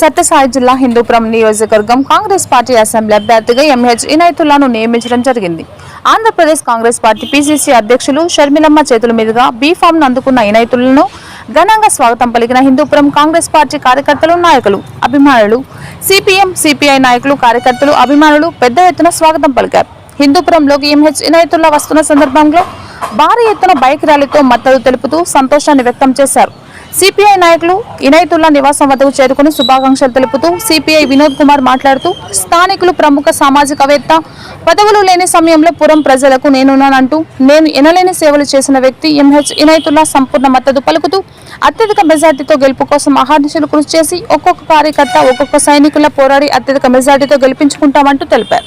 సత్యసాయి జిల్లా హిందూపురం నియోజకవర్గం Congress party assembly అభ్యర్థిగా ఎంహెచ్ ఇనాయతుల్లాను నియమించడం జరిగింది. ఆంధ్రప్రదేశ్ కాంగ్రెస్ పార్టీ పీసీసీ అధ్యక్షులు షర్మిలమ్మ చేతుల మీదుగా బీఫామ్ను అందుకున్న ఇనాయతులను ఘనంగా స్వాగతం పలికిన హిందూపురం కాంగ్రెస్ పార్టీ కార్యకర్తలు నాయకులు అభిమానులు సిపిఎం సిపిఐ నాయకులు కార్యకర్తలు అభిమానులు పెద్ద ఎత్తున స్వాగతం పలికారు. హిందూపురంలోకి ఎంహెచ్ ఇనాయతుల్లా వస్తున్న సందర్భంలో భారీ ఎత్తున బైక్ ర్యాలీతో మద్దతు తెలుపుతూ సంతోషాన్ని వ్యక్తం చేశారు. సిపిఐ నాయకులు ఇనైతుల్లా నివాసం వద్దకు చేరుకుని శుభాకాంక్షలు తెలుపుతూ సిపిఐ వినోద్ కుమార్ మాట్లాడుతూ స్థానికులు ప్రముఖ సామాజికవేత్త పదవులు లేని సమయంలో పురం ప్రజలకు నేనున్నానంటూ నేను ఎనలేని సేవలు చేసిన వ్యక్తి ఎంహెచ్ ఇనైతుల్లా సంపూర్ణ మద్దతు పలుకుతూ అత్యధిక మెజార్టీతో గెలుపు కోసం అహర్నిశలు కృషి చేసి ఒక్కొక్క కార్యకర్త ఒక్కొక్క సైనికుల పోరాడి అత్యధిక మెజార్టీతో గెలిపించుకుంటామంటూ తెలిపారు.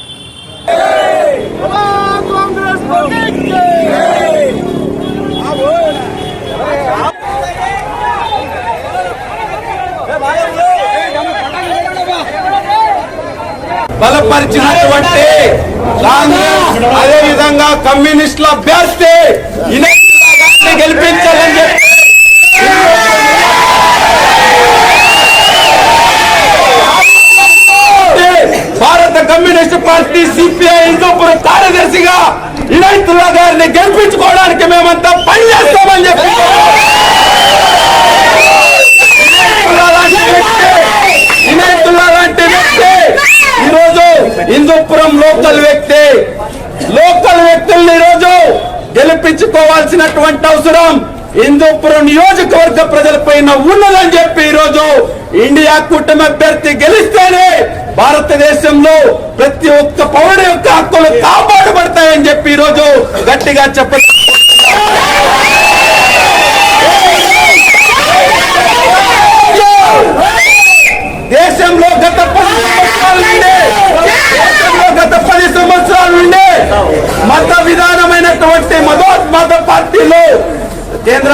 బలపరిచినటువంటి కాంగ్రెస్ అదే విధంగా కమ్యూనిస్టుల అభ్యర్థి ఇనైతుల్లా గారిని గెలిపించాలని చెప్పి. భారత కమ్యూనిస్ట్ పార్టీ సిపిఐ హిందూపురం కార్యదర్శిగా ఇనైతుల్లా గారిని గెలిపించుకోవడానికి మేమంతా పనిచేస్తామని చెప్పి ఇనైతుల్లా లాంటి వ్యక్తి ఇనైతుల్లా లాంటి వ్యక్తి ఈరోజు హిందూపురం లోకల్ వ్యక్తి లోకల్ వ్యక్తుల్ని ఈరోజు గెలిపించుకోవాల్సినటువంటి అవసరం. హిందూపురం నియోజకవర్గ ప్రజలపైన ఉన్నదని చెప్పి ఈరోజు ఇండియా కూటమి అభ్యర్థి గెలిస్తేనే భారతదేశంలో ప్రతి ఒక్క పౌరుడు యొక్క హక్కులు కాపాడబడతాయని చెప్పి ఈరోజు గట్టిగా చెప్పారు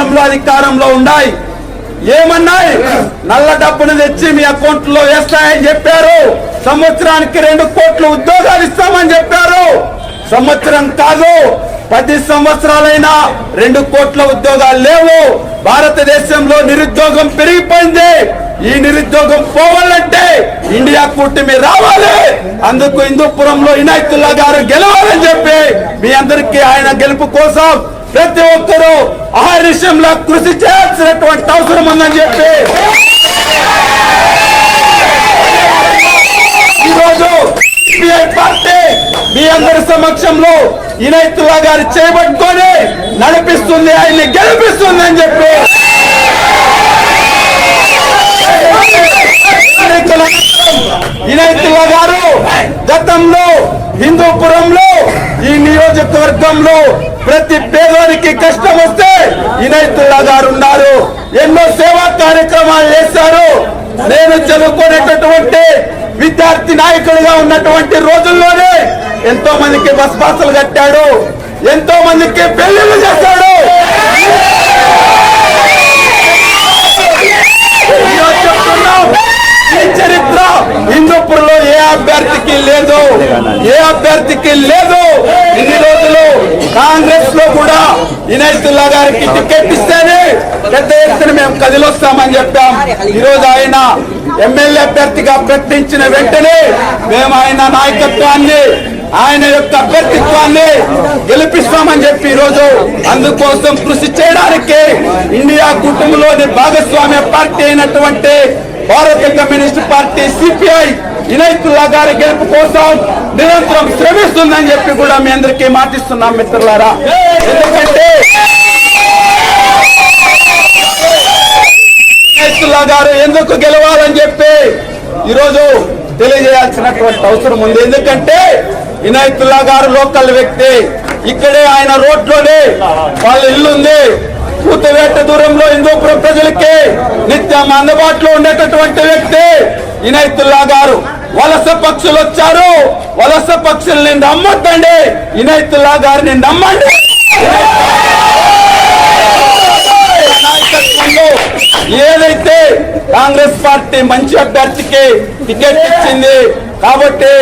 కేంద్రంలో అధికారంలో ఉన్నాయి ఏమన్నాయి? నల్ల డబ్బును తెచ్చి మీ అకౌంట్లో వేస్తాయని చెప్పారు. సంవత్సరానికి రెండు కోట్లు ఉద్యోగాలు ఇస్తామని చెప్పారు. సంవత్సరం కాదు పది సంవత్సరాలైనా రెండు కోట్ల ఉద్యోగాలు లేవు. భారతదేశంలో నిరుద్యోగం పెరిగిపోయింది. ఈ నిరుద్యోగం పోవాలంటే ఇండియా కూటమి రావాలి. అందుకు హిందూపురంలో ఇనాయతుల్లా గారు గెలవాలని చెప్పి మీ అందరికీ ఆయన గెలుపు కోసం ప్రతి ఒక్కరూ విషయంలో కృషి చేయాల్సినటువంటి అవసరం ఉందని చెప్పి. ఈరోజు సిపిఐ పార్టీ మీ అందరి సమక్షంలో ఇనైతుల్లా గారు చేపట్టుకొని నడిపిస్తుంది ఆయన్ని గెలిపిస్తుంది అని చెప్పి. ఇనైతుల్లా గారు గతంలో హిందూపురంలో ఈ నియోజకవర్గంలో ప్రతి పేదోనికి కష్టం వస్తే ఇనైతుల్లా గారు ఉన్నారు. ఎన్నో సేవా కార్యక్రమాలు చేశారు. నేను చదువుకునేటటువంటి విద్యార్థి నాయకుడిగా ఉన్నటువంటి రోజుల్లోనే ఎంతో మందికి బస్ పాసులు కట్టాడు. ఎంతో మందికి పెళ్ళిళ్ళు చేశాడు. ఈరోజు ఈ చరిత్ర హిందూపూర్లో ఏ అభ్యర్థికి లేదు. ఏ అభ్యర్థికి లేదు ఇన్ని రోజులు కాంగ్రెస్లో కూడా ఇనైతుల్లా గారికి టికెట్ ఇస్తేనే పెద్ద ఎత్తున మేము కదిలొస్తామని చెప్పాం. ఈరోజు ఆయన ఎమ్మెల్యే అభ్యర్థిగా ప్రకటించిన వెంటనే మేము ఆయన నాయకత్వాన్ని ఆయన యొక్క అభ్యర్థిత్వాన్ని గెలిపిస్తామని చెప్పి ఈ రోజు అందుకోసం కృషి చేయడానికి ఇండియా కుటుంబంలోని భాగస్వామ్య పార్టీ అయినటువంటి భారత కమ్యూనిస్ట్ పార్టీ సిపిఐ వినయ్తుల్లా గారి గెలుపు కోసం నిరంతరం శ్రమిస్తుందని చెప్పి కూడా మీ అందరికీ మాటిస్తున్నాం మిత్రులారా. ఎందుకంటే గారు ఎందుకు గెలవాలని చెప్పి ఈరోజు తెలియజేయాల్సినటువంటి అవసరం ఉంది. ఎందుకంటే వినాయకుల్లా గారు లోకల్ వ్యక్తి. ఇక్కడే ఆయన రోడ్లోనే వాళ్ళ ఇల్లు ఉంది. కూతవేట దూరంలో హిందూపురం ప్రజలకి నిత్యం అందుబాటులో ఉండేటటువంటి వ్యక్తి ఇనైతుల్లా గారు. వలస పక్షులు వచ్చారు. వలస పక్షుల్ని నమ్మొద్దండి. ఇనైతుల్లా గారిని నమ్మండి. నాయకత్వంలో ఏదైతే కాంగ్రెస్ పార్టీ మంచి అభ్యర్థికి టికెట్ ఇచ్చింది కాబట్టి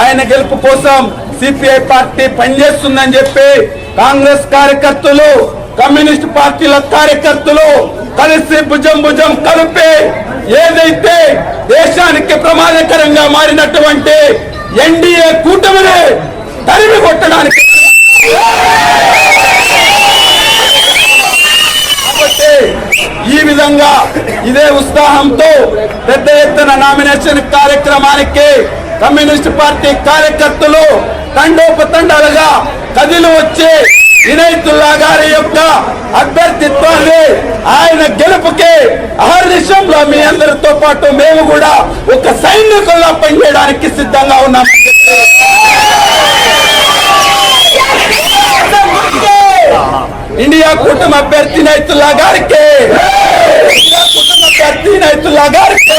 ఆయన గెలుపు కోసం సిపిఐ పార్టీ పనిచేస్తుందని చెప్పి కాంగ్రెస్ కార్యకర్తలు కమ్యూనిస్ట్ పార్టీల కార్యకర్తలు కలిసి భుజం భుజం కలిపి ఏదైతే దేశానికి ప్రమాదకరంగా మారినటువంటి ఎన్డీఏ కూటమిని తరిమి కొట్టడానికి కాబట్టి ఈ విధంగా ఇదే ఉత్సాహంతో పెద్ద ఎత్తున నామినేషన్ కార్యక్రమానికి కమ్యూనిస్ట్ పార్టీ కార్యకర్తలు తండోపతండాలుగా కదిలి వచ్చి వినయతుల్లా గారి యొక్క అభ్యర్థిత్వాన్ని ఆయన గెలుపుకి అహర్నిశంలో మీ అందరితో పాటు మేము కూడా ఒక సైనికుల్లా పనిచేయడానికి సిద్ధంగా ఉన్నాం చెప్పి ఇండియా కుటుంబ అభ్యర్థి నైతుల్లా గారికి ఇండియా కుటుంబ అభ్యర్థి నైతుల్లా గారికి